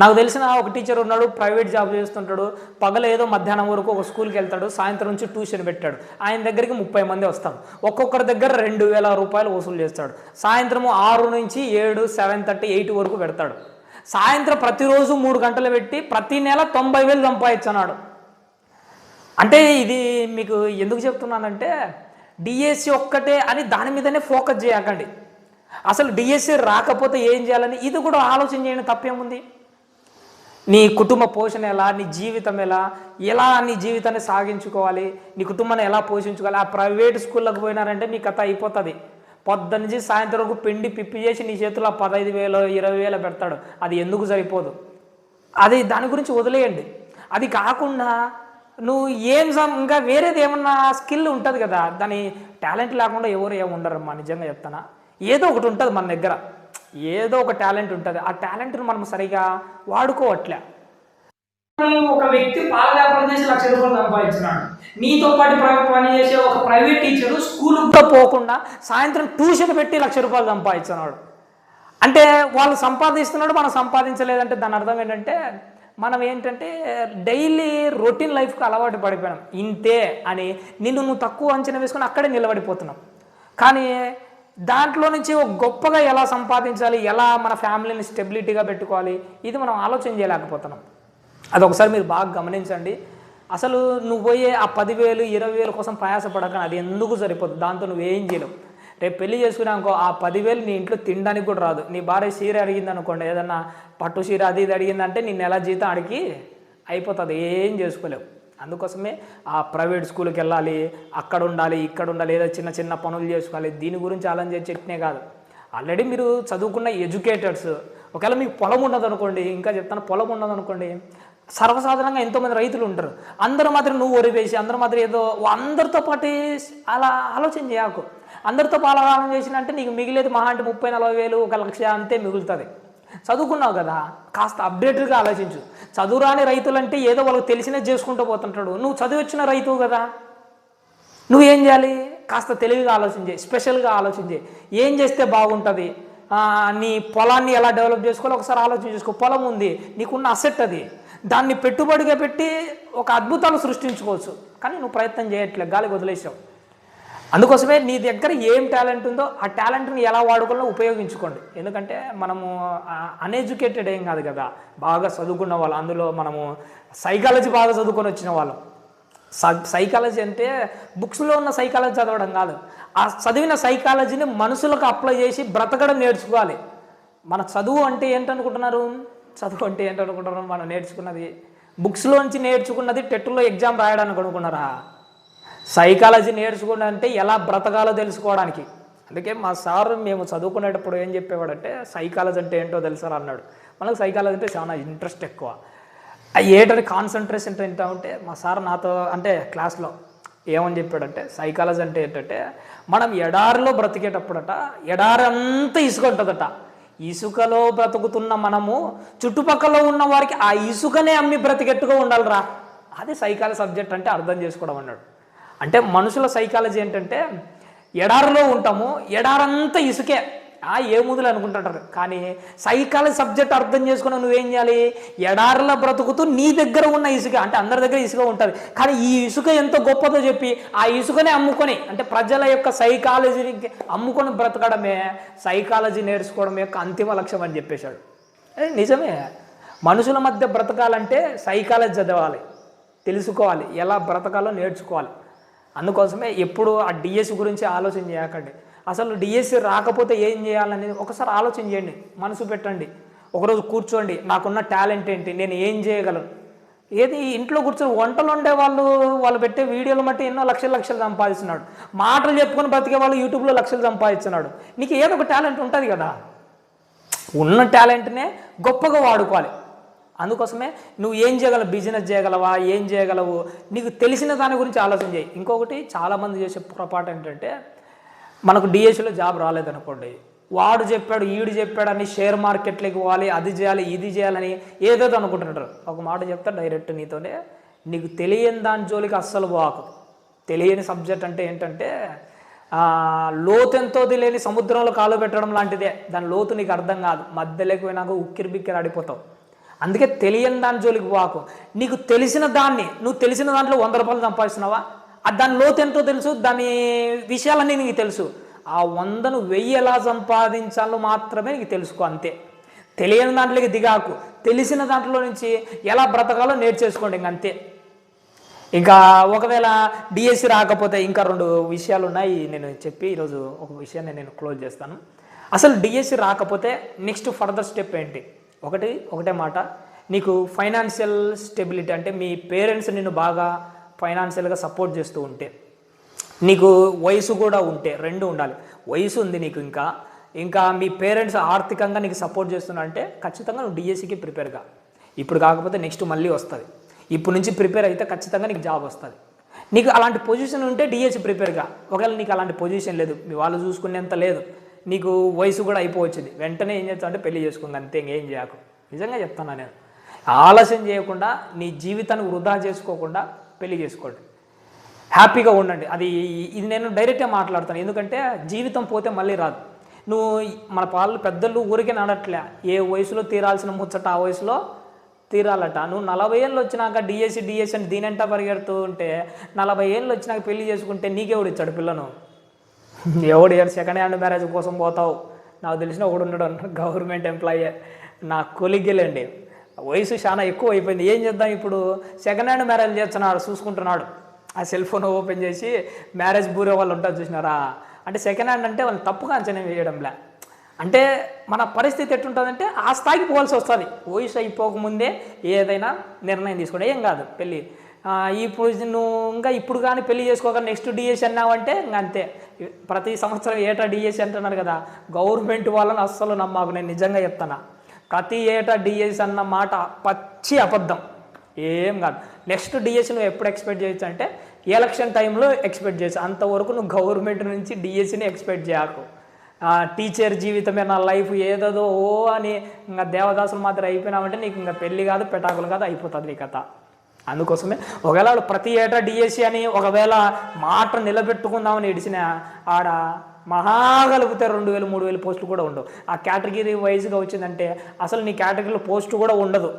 నాకు తెలిసిన ఒక టీచర్ ఉన్నాడు ప్రైవేట్ జాబ్ చేస్తుంటాడు. పగల ఏదో మధ్యాహ్నం వరకు ఒక స్కూల్కి వెళ్తాడు సాయంత్రం నుంచి ట్యూషన్ పెట్టాడు. ఆయన దగ్గరికి ముప్పై మంది వస్తాం ఒక్కొక్కరి దగ్గర రెండు వేల రూపాయలు వసూలు చేస్తాడు. సాయంత్రం ఆరు నుంచి ఏడు సెవెన్ థర్టీ ఎయిట్ వరకు పెడతాడు. సాయంత్రం ప్రతిరోజు మూడు గంటలు పెట్టి ప్రతి నెల తొంభై వేలు సంపాదించన్నాడు అంటే ఇది మీకు ఎందుకు చెప్తున్నానంటే డిఎస్సి ఒక్కటే అని దాని మీదనే ఫోకస్ చేయకండి. అసలు డిఎస్సి రాకపోతే ఏం చేయాలని ఇది కూడా ఆలోచన చేయడం తప్పేముంది? నీ కుటుంబ పోషణ ఎలా నీ జీవితం ఎలా ఎలా నీ జీవితాన్ని సాగించుకోవాలి నీ కుటుంబాన్ని ఎలా పోషించుకోవాలి ఆ ప్రైవేట్ స్కూళ్ళకు పోయినారంటే నీ కథ అయిపోతుంది. పొద్దు నుంచి సాయంత్రం వరకు పిండి పిప్పి చేసి నీ చేతిలో పదహైదు వేలు ఇరవై వేలు పెడతాడు. అది ఎందుకు సరిపోదు? అది దాని గురించి వదిలేయండి. అది కాకుండా నువ్వు ఏం ఇంకా వేరేది ఏమన్నా స్కిల్ ఉంటుంది కదా దాని టాలెంట్ లేకుండా ఎవరు ఏమి ఉండరమ్మా నిజంగా చెప్తానా? ఏదో ఒకటి ఉంటుంది మన దగ్గర. ఏదో ఒక టాలెంట్ ఉంటుంది. ఆ టాలెంట్ను మనం సరిగా వాడుకోవట్లే. ఒక వ్యక్తి పాల వ్యాపారం చేసి లక్ష రూపాయలు సంపాదించినాడు. నీతో పాటు పని చేసే ఒక ప్రైవేట్ టీచరు స్కూల్ కూడా పోకుండా సాయంత్రం ట్యూషన్ పెట్టి లక్ష రూపాయలు సంపాదించినాడు. అంటే వాళ్ళు సంపాదిస్తున్నాడు మనం సంపాదించలేదంటే దాని అర్థం ఏంటంటే మనం ఏంటంటే డైలీ రొటీన్ లైఫ్కి అలవాటు పడిపోయాం ఇంతే అని నిన్ను నువ్వు తక్కువ అంచనా వేసుకొని అక్కడే నిలబడిపోతున్నాం. కానీ దాంట్లో నుంచి ఒక గొప్పగా ఎలా సంపాదించాలి ఎలా మన ఫ్యామిలీని స్టెబిలిటీగా పెట్టుకోవాలి ఇది మనం ఆలోచన చేయలేకపోతున్నాం. అది ఒకసారి మీరు బాగా గమనించండి. అసలు నువ్వు పోయే ఆ పదివేలు ఇరవై వేలు కోసం ప్రయాసపడక అది ఎందుకు సరిపోదు? దాంతో నువ్వేం చేయలేవు. రేపు పెళ్ళి చేసుకున్నాకో ఆ పదివేలు నీ ఇంట్లో తినడానికి కూడా రాదు. నీ భార్య చీర అడిగింది అనుకోండి ఏదన్నా పట్టు చీర అది ఇది అడిగిందంటే నీ నెల జీతం అడిగి అయిపోతుంది. ఏం చేసుకోలేవు. అందుకోసమే ఆ ప్రైవేట్ స్కూల్కి వెళ్ళాలి అక్కడ ఉండాలి ఇక్కడ ఉండాలి ఏదో చిన్న చిన్న పనులు చేసుకోవాలి. దీని గురించి ఆలోచన చెట్నే కాదు. ఆల్రెడీ మీరు చదువుకున్న ఎడ్యుకేటర్స్ ఒకవేళ మీకు పొలం ఉండదు అనుకోండి ఇంకా చెప్తాను పొలం ఉండదు అనుకోండి సర్వసాధారణంగా ఎంతోమంది రైతులు ఉంటారు. అందరూ మాత్రం నువ్వు ఒరి వేసి అందరూ మాత్రం ఏదో అందరితో పాటు అలా ఆలోచన చేయకు. అందరితో పాటు చేసినంటే నీకు మిగిలేదు మహా అంటే ముప్పై నలభై వేలు ఒక లక్ష అంతే మిగులుతుంది. చదువుకున్నావు కదా కాస్త అప్డేటెడ్గా ఆలోచించు. చదువురాని రైతులంటే ఏదో వాళ్ళకి తెలిసినది చేసుకుంటూ పోతుంటాడు. నువ్వు చదివి వచ్చిన రైతువు కదా. నువ్వేం చేయాలి? కాస్త తెలివిగా ఆలోచించే స్పెషల్గా ఆలోచించే ఏం చేస్తే బాగుంటుంది? నీ పొలాన్ని ఎలా డెవలప్ చేసుకోవాలో ఒకసారి ఆలోచన చేసుకో. పొలం ఉంది నీకున్న అసెట్ అది. దాన్ని పెట్టుబడిగా పెట్టి ఒక అద్భుతాలు సృష్టించుకోవచ్చు. కానీ నువ్వు ప్రయత్నం చేయట్లేదు గాలికి వదిలేసావు. అందుకోసమే నీ దగ్గర ఏం టాలెంట్ ఉందో ఆ టాలెంట్ని ఎలా వాడుకోవాలో ఉపయోగించుకోండి. ఎందుకంటే మనము అన్ఎడ్యుకేటెడ్ ఏం కాదు కదా. బాగా చదువుకున్న వాళ్ళు అందులో మనము సైకాలజీ బాగా చదువుకొని వచ్చిన వాళ్ళం. స సైకాలజీ అంటే బుక్స్లో ఉన్న సైకాలజీ చదవడం కాదు. ఆ చదివిన సైకాలజీని మనుషులకు అప్లై చేసి బ్రతకడం నేర్చుకోవాలి. మన చదువు అంటే ఏంటనుకుంటున్నారు? చదువు అంటే ఏంటనుకుంటున్నారు? మనం నేర్చుకున్నది. బుక్స్లోంచి నేర్చుకున్నది టెట్లో ఎగ్జామ్ రాయడానికి అనుకున్నారా సైకాలజీ నేర్చుకున్న అంటే ఎలా బ్రతకాలో తెలుసుకోవడానికి. అందుకే మా సార్ మేము చదువుకునేటప్పుడు ఏం చెప్పేవాడంటే సైకాలజీ అంటే ఏంటో తెలుసారా అన్నాడు. మనకు సైకాలజీ అంటే చాలా ఇంట్రెస్ట్ ఎక్కువ. ఏంటంటే కాన్సన్ట్రేషన్ ఎంత ఉంటే మా సార్ నాతో అంటే క్లాస్లో ఏమని చెప్పాడంటే సైకాలజీ అంటే ఏంటంటే మనం ఎడారిలో బ్రతికేటప్పుడట ఎడారి అంతా ఇసుక ఉంటుందట. ఇసుకలో బ్రతుకుతున్న మనము చుట్టుపక్కల ఉన్న వారికి ఆ ఇసుకనే అమ్మి బ్రతికెట్టుగా ఉండాలిరా. అది సైకాలజీ సబ్జెక్ట్ అంటే అర్థం చేసుకోవడం అన్నాడు. అంటే మనుషుల సైకాలజీ ఏంటంటే ఎడారిలో ఉంటాము ఎడారంతా ఇసుకే. ఆ ఏ ముదులు అనుకుంటుంటారు. కానీ సైకాలజీ సబ్జెక్ట్ అర్థం చేసుకుని నువ్వేం చేయాలి? ఎడారిలో బ్రతుకుతూ నీ దగ్గర ఉన్న ఇసుక అంటే అందరి దగ్గర ఇసుక ఉంటుంది. కానీ ఈ ఇసుక ఎంతో గొప్పదో చెప్పి ఆ ఇసుకనే అమ్ముకొని అంటే ప్రజల యొక్క సైకాలజీని అమ్ముకొని బ్రతకడమే సైకాలజీ నేర్చుకోవడం యొక్క అంతిమ లక్ష్యం అని చెప్పేశాడు. నిజమే. మనుషుల మధ్య బ్రతకాలంటే సైకాలజీ చదవాలి తెలుసుకోవాలి. ఎలా బ్రతకాలో నేర్చుకోవాలి. అందుకోసమే ఎప్పుడు ఆ డిఎస్సి గురించి ఆలోచన చేయకండి. అసలు డిఎస్సి రాకపోతే ఏం చేయాలనేది ఒకసారి ఆలోచన చేయండి. మనసు పెట్టండి. ఒకరోజు కూర్చోండి. నాకున్న టాలెంట్ ఏంటి? నేను ఏం చేయగలను? ఏది ఇంట్లో కూర్చొని వంటలు వండే వాళ్ళు వాళ్ళు పెట్టే వీడియోలు బట్టి ఎన్నో లక్షల లక్షలు సంపాదిస్తున్నాడు. మాటలు చెప్పుకొని బతికే వాళ్ళు యూట్యూబ్లో లక్షలు సంపాదిస్తున్నాడు. నీకు ఏదో ఒక టాలెంట్ ఉంటుంది కదా? ఉన్న టాలెంట్నే గొప్పగా వాడుకోవాలి. అందుకోసమే నువ్వు ఏం చేయగలవు? బిజినెస్ చేయగలవా? ఏం చేయగలవు? నీకు తెలిసిన దాని గురించి ఆలోచన చేయి. ఇంకొకటి చాలామంది చేసే పొరపాటు ఏంటంటే మనకు డిఎస్సిలో జాబ్ రాలేదనుకోండి. వాడు చెప్పాడు ఈడు చెప్పాడు అని షేర్ మార్కెట్లోకి పోవాలి అది చేయాలి ఇది చేయాలని ఏదేదో అనుకుంటుంటారు. ఒక మాట చెప్తా డైరెక్ట్ నీతోనే నీకు తెలియని దాని జోలికి అస్సలు పోకు. తెలియని సబ్జెక్ట్ అంటే ఏంటంటే లోతెంతో తెలియని సముద్రంలో కాలు పెట్టడం లాంటిదే. దాని లోతు నీకు అర్థం కాదు. మధ్యలోకి పోయినాక ఉక్కిరి బిక్కిరి ఆడిపోతావు. అందుకే తెలియని దాని జోలికి పోకు. నీకు తెలిసిన దాన్ని నువ్వు తెలిసిన దాంట్లో వంద రూపాయలు సంపాదిస్తున్నావా? ఆ దాని లోతు ఎంతో తెలుసు దాని విషయాలన్నీ నీకు తెలుసు. ఆ వందను వెయ్యి ఎలా సంపాదించాలో మాత్రమే నీకు తెలుసుకో అంతే. తెలియని దాంట్లోకి దిగాకు. తెలిసిన దాంట్లో నుంచి ఎలా బ్రతకాలో నేర్చేసుకోండి ఇంక అంతే. ఇంకా ఒకవేళ డిఎస్సి రాకపోతే ఇంకా రెండు విషయాలు ఉన్నాయి. నేను చెప్పి ఈరోజు ఒక విషయాన్ని నేను క్లోజ్ చేస్తాను. అసలు డిఎస్సి రాకపోతే నెక్స్ట్ ఫర్దర్ స్టెప్ ఏంటి? ఒకటి ఒకటే మాట. నీకు ఫైనాన్షియల్ స్టెబిలిటీ అంటే మీ పేరెంట్స్ నిన్ను బాగా ఫైనాన్షియల్గా సపోర్ట్ చేస్తూ ఉంటే నీకు వయసు కూడా ఉంటే రెండు ఉండాలి. వయసు ఉంది నీకు ఇంకా. ఇంకా మీ పేరెంట్స్ ఆర్థికంగా నీకు సపోర్ట్ చేస్తున్నారంటే ఖచ్చితంగా నువ్వు డిఎస్సికి ప్రిపేర్గా ఇప్పుడు కాకపోతే నెక్స్ట్ మళ్ళీ వస్తుంది. ఇప్పుడు నుంచి ప్రిపేర్ అయితే ఖచ్చితంగా నీకు జాబ్ వస్తుంది. నీకు అలాంటి పొజిషన్ ఉంటే డిఎస్సి ప్రిపేర్గా ఒకవేళ నీకు అలాంటి పొజిషన్ లేదు మీ వాళ్ళు చూసుకునేంత లేదు నీకు వయసు కూడా అయిపోవచ్చింది. వెంటనే ఏం చేస్తావు అంటే పెళ్ళి చేసుకుంది అంతే ఇంకేం చేయకు. నిజంగా చెప్తాను నేను. ఆలస్యం చేయకుండా నీ జీవితాన్ని వృధా చేసుకోకుండా పెళ్ళి చేసుకోండి. హ్యాపీగా ఉండండి. అది ఇది నేను డైరెక్ట్గా మాట్లాడతాను. ఎందుకంటే జీవితం పోతే మళ్ళీ రాదు. నువ్వు మన పాలు పెద్దలు ఊరికే నడట్లే. ఏ వయసులో తీరాల్సిన ముచ్చట ఆ వయసులో తీరాలట. నువ్వు నలభై ఏళ్ళు వచ్చినాక డిఎస్సి డిఎస్సి అని దీనంటా పరిగెడుతూ ఉంటే నలభై ఏళ్ళు వచ్చినాక పెళ్ళి చేసుకుంటే నీకెవడు ఇచ్చాడు పిల్లను? ఎవడు ఏడు సెకండ్ హ్యాండ్ మ్యారేజ్ కోసం పోతావు? నాకు తెలిసిన ఒకడు ఉన్నాడు గవర్నమెంట్ ఎంప్లాయీ నా కొలిగ్గిలండి. వయసు చాలా ఎక్కువ అయిపోయింది ఏం చేద్దాం ఇప్పుడు? సెకండ్ హ్యాండ్ మ్యారేజ్ చేస్తున్నాడు చూసుకుంటున్నాడు. ఆ సెల్ ఫోన్ ఓపెన్ చేసి మ్యారేజ్ బూరే వాళ్ళు ఉంటారు చూసినారా? అంటే సెకండ్ హ్యాండ్ అంటే వాళ్ళు తప్పుగా అంచనా వేయడంలే. అంటే మన పరిస్థితి ఎట్టుంటుందంటే ఆ స్థాయికి పోవాల్సి వస్తుంది. వయసు అయిపోకముందే ఏదైనా నిర్ణయం తీసుకోండి ఏం కాదు పెళ్ళి. ఇప్పుడు నువ్వు ఇంకా ఇప్పుడు కానీ పెళ్ళి చేసుకోక నెక్స్ట్ డిఎస్ అన్నావంటే అంతే. ప్రతి సంవత్సరం ఏటా డిఎస్ అంటున్నారు కదా. గవర్నమెంట్ వాళ్ళని అస్సలు నమ్మాకు నేను నిజంగా చెప్తాను ప్రతి ఏటా డిఎస్ అన్న మాట పచ్చి అబద్ధం. ఏం కాదు. నెక్స్ట్ డిఎస్ నువ్వు ఎప్పుడు ఎక్స్పెక్ట్ చేయొచ్చు అంటే ఎలక్షన్ టైంలో ఎక్స్పెక్ట్ చేయొచ్చు. అంతవరకు నువ్వు గవర్నమెంట్ నుంచి డిఎస్సిని ఎక్స్పెక్ట్ చేయకు. టీచర్ జీవితమే నా లైఫ్ ఏదో ఓ అని ఇంకా దేవదాసులు మాత్రం అయిపోయినామంటే నీకు ఇంకా పెళ్ళి కాదు పెటాకులు కాదు అయిపోతుంది నీ కథ. అందుకోసమే ఒకవేళ ప్రతి ఏటా డిఎస్సి అని ఒకవేళ మాట నిలబెట్టుకుందామని ఇడిచిన ఆడ మహా కలిపితే రెండు వేలు మూడు వేలు పోస్టులు కూడా ఉండవు. ఆ కేటగిరీ వైజ్గా వచ్చిందంటే అసలు నీ కేటగిరీలో పోస్ట్ కూడా ఉండదు.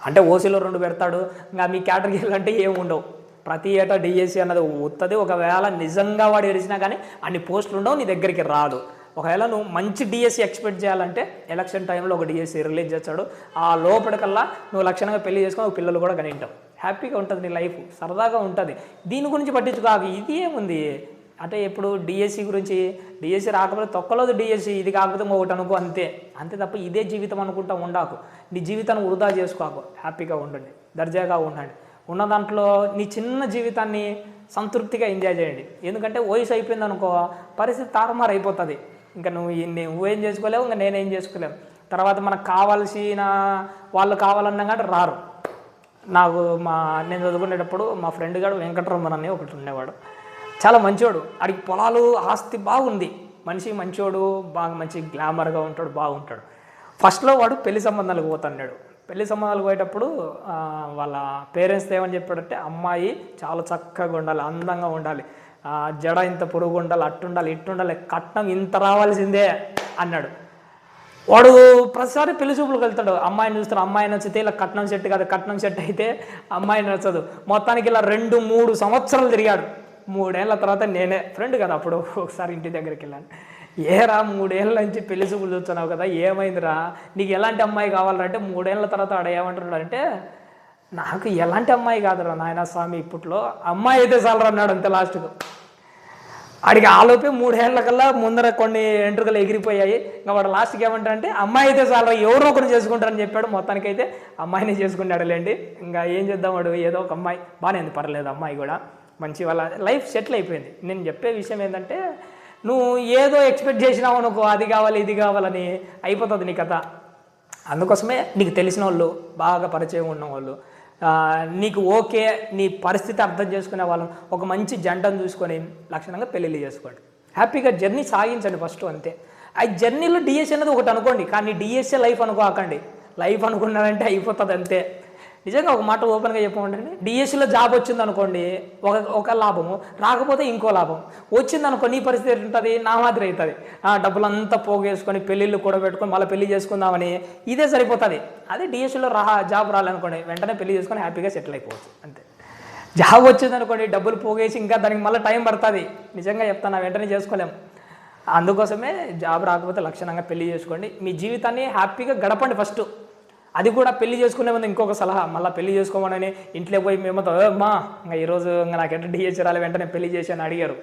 అంటే ఓసీలో రెండు పెడతాడు ఇంకా మీ కేటగిరీలు అంటే ఏమి ఉండవు. ప్రతి ఏటా డిఎస్సి అన్నది వస్తుంది ఒకవేళ నిజంగా వాడు ఏడిచినా కానీ అన్ని పోస్టులు ఉండవు నీ దగ్గరికి రాదు. ఒకవేళ నువ్వు మంచి డిఎస్సి ఎక్స్పెక్ట్ చేయాలంటే ఎలక్షన్ టైంలో ఒక డిఎస్సి రిలీజ్ చేస్తాడు. ఆ లోపలికల్లా నువ్వు లక్షణంగా పెళ్ళి చేసుకొని ఒక పిల్లలు కూడా కనింటావు. హ్యాపీగా ఉంటుంది నీ లైఫ్ సరదాగా ఉంటుంది. దీని గురించి పట్టించుకోకు ఇది ఏముంది? అంటే ఇప్పుడు డిఎస్సి గురించి? డిఎస్సి రాకపోతే తొక్కలోదు డిఎస్సి ఇది కాకపోతే ఇంకొకటి అనుకో అంతే. అంతే తప్ప ఇదే జీవితం అనుకుంటా ఉండాకు. నీ జీవితాన్ని వృధా చేసుకోకు హ్యాపీగా ఉండండి. దర్జాగా ఉండండి. ఉన్న దాంట్లో నీ చిన్న జీవితాన్ని సంతృప్తిగా ఎంజాయ్ చేయండి. ఎందుకంటే వయసు అయిపోయింది అనుకో పరిస్థితి తారుమారు అయిపోతుంది ఇంకా నువ్వు నువ్వు నువ్వేం చేసుకోలేవు ఇంకా నేనేం చేసుకోలేము తర్వాత మనకు కావాల్సిన వాళ్ళు కావాలన్నా కానీ రారు. నాకు మా నేను చదువుకునేటప్పుడు మా ఫ్రెండ్ గారు వెంకటరమణ అని ఒకటి ఉండేవాడు. చాలా మంచోడు. ఆడికి పొలాలు ఆస్తి బాగుంది. మనిషి మంచోడు బాగా మంచి గ్లామర్గా ఉంటాడు బాగుంటాడు. ఫస్ట్లో వాడు పెళ్ళి సంబంధాలకు పోతున్నాడు. పెళ్ళి సంబంధాలు పోయేటప్పుడు వాళ్ళ పేరెంట్స్ ఏమని చెప్పాడంటే అమ్మాయి చాలా చక్కగా ఉండాలి అందంగా ఉండాలి. జడ ఇంత పొరుగు ఉండాలి అట్టుండాలి ఇట్టుండాలి కట్నం ఇంత రావాల్సిందే అన్నాడు. వాడు ప్రతిసారి పెళ్ళి చూపులకు వెళ్తాడు. అమ్మాయిని చూస్తాడు అమ్మాయి నచ్చితే ఇలా కట్నం సెట్ కాదు కట్నం సెట్ అయితే అమ్మాయి నచ్చదు. మొత్తానికి ఇలా రెండు మూడు సంవత్సరాలు తిరిగాడు. మూడేళ్ళ తర్వాత నేనే ఫ్రెండ్ కదా అప్పుడు ఒకసారి ఇంటి దగ్గరికి వెళ్ళాను. ఏరా మూడేళ్ళ నుంచి పెళ్ళి చూపులు చూస్తున్నావు కదా ఏమైందిరా? నీకు ఎలాంటి అమ్మాయి కావాలంటే మూడేళ్ళ తర్వాత ఆడ ఏమంటున్నాడు అంటే నాకు ఎలాంటి అమ్మాయి కాదురా నాయన స్వామి ఇప్పట్లో అమ్మాయి అయితే చాలరా అన్నాడు అంతే లాస్ట్కు. ఆడికి ఆలోపే మూడేళ్ళ కల్లా ముందర కొన్ని ఎంట్రుకలు ఎగిరిపోయాయి. ఇంకా వాడు లాస్ట్కి ఏమంటాడంటే అమ్మాయి అయితే చాలా ఎవరో ఒకరు చేసుకుంటారని చెప్పాడు. మొత్తానికైతే అమ్మాయిని చేసుకున్నాడు లేండి ఇంకా ఏం చేద్దాం వాడు? ఏదో ఒక అమ్మాయి. బాగానే ఉంది పర్లేదు అమ్మాయి కూడా. మంచి వాళ్ళ లైఫ్ సెటిల్ అయిపోయింది. నేను చెప్పే విషయం ఏంటంటే నువ్వు ఏదో ఎక్స్పెక్ట్ చేసినావు అనుకో అది కావాలి ఇది కావాలని అయిపోతుంది నీ కథ. అందుకోసమే నీకు తెలిసిన వాళ్ళు బాగా పరిచయం ఉన్న వాళ్ళు నీకు ఓకే నీ పరిస్థితి అర్థం చేసుకునే వాళ్ళు. ఒక మంచి జంటను చూసుకొని లక్షణంగా పెళ్ళిళ్ళు చేసుకోండి. హ్యాపీగా జర్నీ సాగించండి ఫస్ట్ అంతే. ఆ జర్నీలో డిఎస్సీ అనేది ఒకటి అనుకోండి కానీ డిఎస్ఏ లైఫ్ అనుకోకండి. లైఫ్ అనుకున్నారంటే అయిపోతుంది అంతే. నిజంగా ఒక మాట ఓపెన్గా చెప్పమంటే డిఎస్సిలో జాబ్ వచ్చింది అనుకోండి ఒక ఒక లాభము రాకపోతే ఇంకో లాభం. వచ్చింది అనుకో నీ పరిస్థితి ఉంటుంది నా మాదిరి అవుతుంది ఆ డబ్బులంతా పోగేసుకొని పెళ్ళిళ్ళు కూడా పెట్టుకొని మళ్ళీ పెళ్ళి చేసుకుందామని ఇదే సరిపోతుంది. అదే డిఎస్సిలో రా జాబ్ రాలనుకోండి వెంటనే పెళ్ళి చేసుకొని హ్యాపీగా సెటిల్ అయిపోవచ్చు. అంతే. జాబ్ వచ్చింది అనుకోండి డబ్బులు పోగేసి ఇంకా దానికి మళ్ళీ టైం పడుతుంది. నిజంగా చెప్తాను వెంటనే చేసుకోలేము అందుకోసమే జాబ్ రాకపోతే లక్షణంగా పెళ్ళి చేసుకోండి. మీ జీవితాన్ని హ్యాపీగా గడపండి ఫస్ట్. అది కూడా పెళ్ళి చేసుకునే ముందు ఇంకొక సలహా మళ్ళీ పెళ్ళి చేసుకోమని ఇంట్లో పోయి మేమతో మా ఇంకా ఈరోజు ఇంకా నాకు ఎట్లా డిహెచ్ రాలి వెంటనే పెళ్ళి చేశాను అని అడిగారు.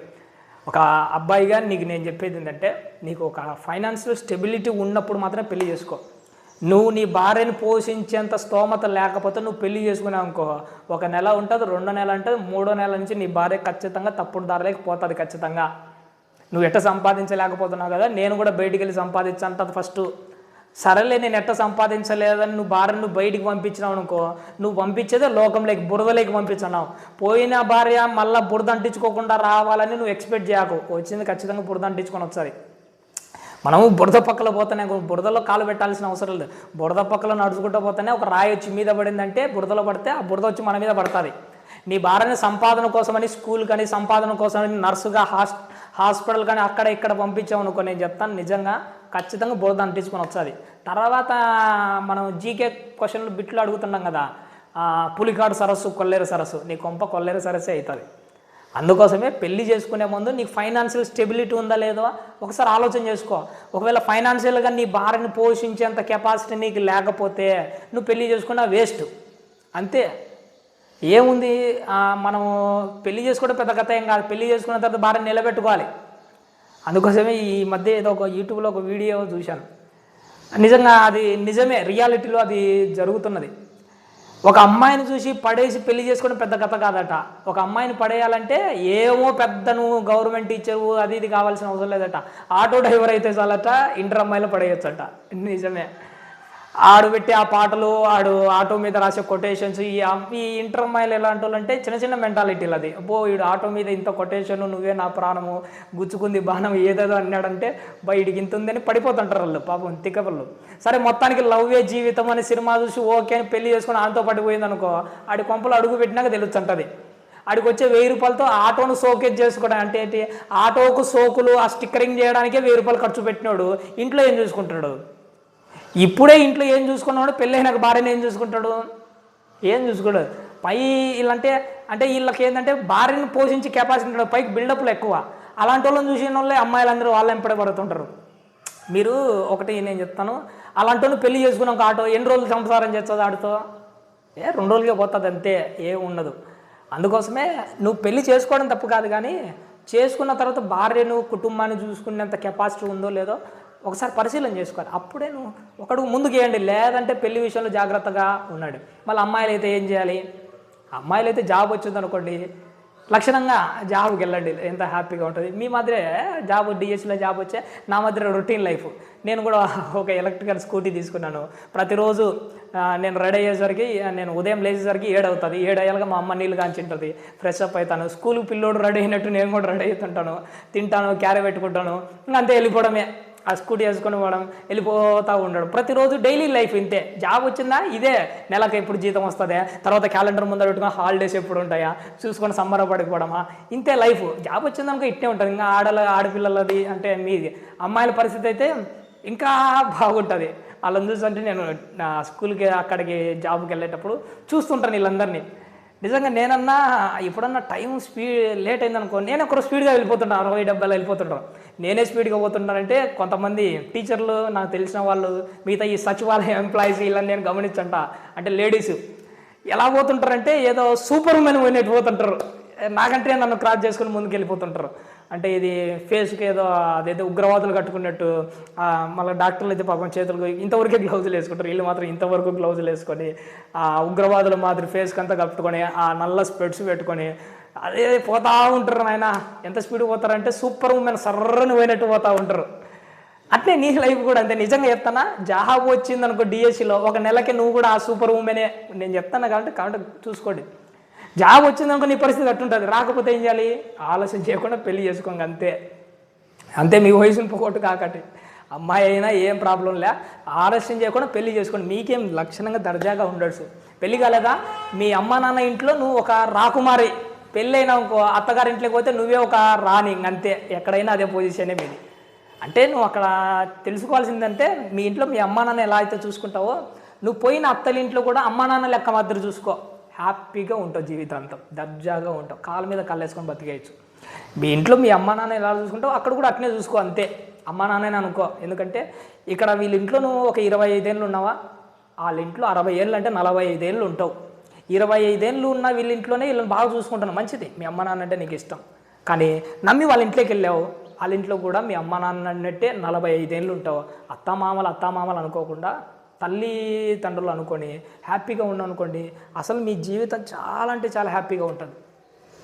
ఒక అబ్బాయిగా నీకు నేను చెప్పేది ఏంటంటే నీకు ఒక ఫైనాన్షియల్ స్టెబిలిటీ ఉన్నప్పుడు మాత్రమే పెళ్ళి చేసుకో. నువ్వు నీ భార్యను పోషించేంత స్తోమత లేకపోతే నువ్వు పెళ్ళి చేసుకున్నావు అనుకో. ఒక నెల ఉంటుంది రెండో నెల ఉంటుంది మూడో నెల నుంచి నీ భార్య ఖచ్చితంగా తప్పుడు దారిలోకి పోతుంది ఖచ్చితంగా. నువ్వు ఎట్ట సంపాదించలేకపోతున్నావు కదా నేను కూడా బయటికి వెళ్ళి సంపాదించంటది ఫస్ట్ సరేలే నేను ఎట్ట సంపాదించలేదని నువ్వు భార్యను నువ్వు బయటికి పంపించినావు అనుకో నువ్వు పంపించేదే లోకంలోకి బురదలోకి పంపించినావు పోయిన భార్య మళ్ళీ బురద అంటించుకోకుండా రావాలని నువ్వు ఎక్స్పెక్ట్ చేయకు. వచ్చింది ఖచ్చితంగా బురద అంటించుకొని ఒకసారి మనము బురద పక్కల పోతేనే బురదలో కాలు పెట్టాల్సిన అవసరం లేదు. బురద పక్కల నడుచుకుంటూ పోతేనే ఒక రాయి వచ్చి మీద పడిందంటే బురదలో పడితే ఆ బురద వచ్చి మన మీద పడుతుంది. నీ భార్యని సంపాదన కోసమని స్కూల్ కానీ సంపాదన కోసమని నర్సుగా హాస్ హాస్పిటల్ కానీ అక్కడ ఇక్కడ పంపించావు అనుకో నేను చెప్తాను నిజంగా ఖచ్చితంగా బురద అంటించుకొని వస్తుంది. తర్వాత మనం జీకే క్వశ్చన్లు బిట్లు అడుగుతున్నాం కదా. పులికాడు సరస్సు కొల్లేరు సరస్సు. నీ కొంప కొల్లేరు సరస్సే అవుతుంది. అందుకోసమే పెళ్ళి చేసుకునే ముందు నీకు ఫైనాన్షియల్ స్టెబిలిటీ ఉందా లేదో ఒకసారి ఆలోచన చేసుకో. ఒకవేళ ఫైనాన్షియల్గా నీ భార్యను పోషించేంత కెపాసిటీ నీకు లేకపోతే నువ్వు పెళ్ళి చేసుకున్నా వేస్ట్ అంతే. ఏముంది? మనము పెళ్ళి చేసుకోవడం పెద్ద కథ ఏం కాదు. పెళ్ళి చేసుకున్న తర్వాత భార్యని నిలబెట్టుకోవాలి. అందుకోసమే ఈ మధ్య ఏదో ఒక యూట్యూబ్లో ఒక వీడియో చూశాను. నిజంగా అది నిజమే రియాలిటీలో అది జరుగుతున్నది. ఒక అమ్మాయిని చూసి పడేసి పెళ్ళి చేసుకోవడం పెద్ద కథ కాదట. ఒక అమ్మాయిని పడేయాలంటే ఏమో పెద్ద నువ్వు గవర్నమెంట్ టీచరు అది ఇది కావాల్సిన అవసరం లేదట. ఆటో డ్రైవర్ అయితే చాలట ఇంటర్ అమ్మాయిలు పడేయచ్చట. నిజమే. ఆడు పెట్టి ఆ పాటలు ఆడు ఆటో మీద రాసే కొటేషన్స్ ఈ ఈ ఇంటర్ మైల్ ఎలాంటి వాళ్ళు అంటే చిన్న చిన్న మెంటాలిటీలు అది అబ్బో వీడు ఆటో మీద ఇంత కొటేషన్ నువ్వే నా ప్రాణము గుచ్చుకుంది బాణం ఏదేదో అన్నాడంటే బయటికి ఇంత ఉందని పడిపోతుంటారు వాళ్ళు పాపం తిక్కపళ్ళు సరే మొత్తానికి లవ్వే జీవితం అనే సినిమా చూసి ఓకే అని పెళ్ళి చేసుకుని ఆమెతో పడిపోయింది అనుకో ఆడి కొంపలు అడుగు పెట్టినాక తెలుస్తుంటుంది. ఆడికి వచ్చే వెయ్యి రూపాయలతో ఆటోను సోకేజ్ చేసుకోవడం అంటే ఏంటి? ఆటోకు సోకులు ఆ స్టిక్కరింగ్ చేయడానికే వెయ్యి రూపాయలు ఖర్చు పెట్టినాడు ఇంట్లో ఏం చూసుకుంటాడు ఇప్పుడే ఇంట్లో ఏం చూసుకున్నాడు? పెళ్ళైనాక భార్యను ఏం చూసుకుంటాడు? ఏం చూసుకోడు? పై వీళ్ళంటే అంటే వీళ్ళకి ఏంటంటే భార్యను పోషించే కెపాసిటీ ఉంటాడు పైకి బిల్డప్లు ఎక్కువ. అలాంటి వాళ్ళని చూసిన వాళ్ళే అమ్మాయిలందరూ వాళ్ళ ఎంపడే పడుతుంటారు. మీరు ఒకటి నేను చెప్తాను. అలాంటి వాళ్ళు పెళ్ళి చేసుకున్నాక ఆటో ఎన్ని రోజులు సంసారం చేస్తుంది ఆటతో ఏ రెండు రోజులకే పోతుంది అంతే. ఏం ఉండదు. అందుకోసమే నువ్వు పెళ్ళి చేసుకోవడం తప్పు కాదు కానీ చేసుకున్న తర్వాత భార్యను కుటుంబాన్ని చూసుకునేంత కెపాసిటీ ఉందో లేదో ఒకసారి పరిశీలన చేసుకోవాలి. అప్పుడే నువ్వు ఒకడు ముందుకు గేయండి లేదంటే పెళ్ళి విషయంలో జాగ్రత్తగా ఉన్నాడు. మళ్ళీ అమ్మాయిలు అయితే ఏం చేయాలి? అమ్మాయిలు అయితే జాబ్ వచ్చింది అనుకోండి లక్షణంగా జాబ్కి వెళ్ళండి. ఎంత హ్యాపీగా ఉంటుంది. మీ మాదిరే జాబ్ డిఎస్సిలో జాబ్ వచ్చే నా మధ్య రొటీన్ లైఫ్. నేను కూడా ఒక ఎలక్ట్రికల్ స్కూటీ తీసుకున్నాను. ప్రతిరోజు నేను రెడీ అయ్యేసరికి నేను ఉదయం లేచేసరికి ఏడు అవుతుంది ఏడు మా అమ్మ నీళ్ళు కాంచింటుంది. ఫ్రెష్ అప్ అవుతాను. స్కూల్ పిల్లోడు రెడీ అయినట్టు నేను కూడా రెడీ అవుతుంటాను. తింటాను క్యారీ పెట్టుకుంటాను. ఇంకా అంతే వెళ్ళిపోవడమే. ఆ స్కూటీ వేసుకొని పోవడం వెళ్ళిపోతూ ఉండడం. ప్రతిరోజు డైలీ లైఫ్ ఇంతే. జాబ్ వచ్చిందా? ఇదే. నెలకు ఎప్పుడు జీతం వస్తుంది? తర్వాత క్యాలెండర్ ముందర పెట్టుకుని హాలిడేస్ ఎప్పుడు ఉంటాయా? చూసుకొని సమ్మర్ పడిపోవడమా ఇంతే లైఫ్. జాబ్ వచ్చిందనుకో ఇట్టే ఉంటుంది. ఇంకా ఆడల ఆడపిల్లలది అంటే మీది. అమ్మాయిల పరిస్థితి అయితే ఇంకా బాగుంటుంది. వాళ్ళని చూస్తుంటే నేను నా స్కూల్కి అక్కడికి జాబ్కి వెళ్ళేటప్పుడు చూస్తుంటాను వీళ్ళందరినీ. నిజంగా నేనన్నా ఎప్పుడన్నా టైం స్పీడ్ లేట్ అయిందనుకో నేను ఒకరు స్పీడ్గా వెళ్ళిపోతుంటాను. అరవై డెబ్బైలో వెళ్ళిపోతుంటాను నేనే స్పీడ్గా పోతుంటానంటే కొంతమంది టీచర్లు నాకు తెలిసిన వాళ్ళు మిగతా ఈ సచివాలయ ఎంప్లాయీస్ వీళ్ళని నేను గమనించంట. అంటే లేడీస్ ఎలా పోతుంటారంటే ఏదో సూపర్ ఉమెన్ పోయినట్టు పోతుంటారు. నాకంటే నన్ను క్రాస్ చేసుకుని ముందుకు వెళ్ళిపోతుంటారు అంటే ఇది ఫేస్కి ఏదో అదేదో ఉగ్రవాదులు కట్టుకున్నట్టు మళ్ళీ డాక్టర్లు అయితే పాపం చేతులకు ఇంతవరకే గ్లౌజులు వేసుకుంటారు. వీళ్ళు మాత్రం ఇంతవరకు గ్లౌజులు వేసుకొని ఆ ఉగ్రవాదుల మాదిరి ఫేస్కి అంతా కట్టుకొని ఆ నల్ల స్పెట్స్ పెట్టుకొని అదే పోతా ఉంటారు నాయన. ఎంత స్పీడ్ పోతారంటే సూపర్ ఉమెన్ సర్రని పోయినట్టు పోతా ఉంటారు. అట్లే నీ లైఫ్ కూడా అంతే. నిజంగా చెప్తానా? జాబ్ వచ్చింది అనుకో డిఎస్సిలో ఒక నెలకి నువ్వు కూడా ఆ సూపర్ ఉమెనే. నేను చెప్తాను కాబట్టి కాబట్టి చూసుకోండి. జాబ్ వచ్చిందనుకో నీ పరిస్థితి అట్టుంటుంది. రాకపోతే ఏం చేయాలి? ఆలస్యం చేయకుండా పెళ్ళి చేసుకోండి అంతే. అంతే మీ వయసును పొగొట్టు కాకటి. అమ్మాయి అయినా ఏం ప్రాబ్లం లే. ఆలస్యం చేయకుండా పెళ్ళి చేసుకోండి. మీకేం లక్షణంగా దర్జాగా ఉండొచ్చు. పెళ్ళి కాలేదా? మీ అమ్మ నాన్న ఇంట్లో నువ్వు ఒక రాకుమారి. పెళ్ళైనా ఇంకో అత్తగారి ఇంట్లోకి పోతే నువ్వే ఒక రాణి. ఇంక అంతే. ఎక్కడైనా అదే పొజిషనే మీది. అంటే నువ్వు అక్కడ తెలుసుకోవాల్సిందంటే మీ ఇంట్లో మీ అమ్మ నాన్న ఎలా అయితే చూసుకుంటావో నువ్వు పోయిన అత్తల ఇంట్లో కూడా అమ్మ నాన్న లెక్క మాదిరి చూసుకో. హ్యాపీగా ఉంటావు జీవితాంతం దర్జాగా ఉంటావు. కాళ్ళ మీద కళ్ళేసుకొని బతికేయచ్చు. మీ ఇంట్లో మీ అమ్మ నాన్న ఎలా చూసుకుంటావు అక్కడ కూడా అట్నే చూసుకో అంతే. అమ్మ నాన్ననే అనుకో. ఎందుకంటే ఇక్కడ వీళ్ళ ఇంట్లో నువ్వు ఒక ఇరవై ఐదేళ్ళు ఉన్నావా? వాళ్ళ ఇంట్లో అరవై ఏళ్ళు అంటే నలభై ఐదేళ్ళు ఉంటావు. ఇరవై ఐదేళ్ళు ఉన్న వీళ్ళ ఇంట్లోనే వీళ్ళని బాగా చూసుకుంటాను మంచిది. మీ అమ్మ నాన్న అంటే నీకు ఇష్టం. కానీ నమ్మి వాళ్ళ ఇంట్లోకి వెళ్ళావు. వాళ్ళ ఇంట్లో కూడా మీ అమ్మ నాన్న అన్నట్టే నలభై ఐదేళ్ళు ఉంటావు. అత్తామామలు అత్తామామలు అనుకోకుండా తల్లి తండ్రులు అనుకొని హ్యాపీగా ఉన్నాను అనుకోండి అసలు మీ జీవితం చాలా అంటే చాలా హ్యాపీగా ఉంటుంది.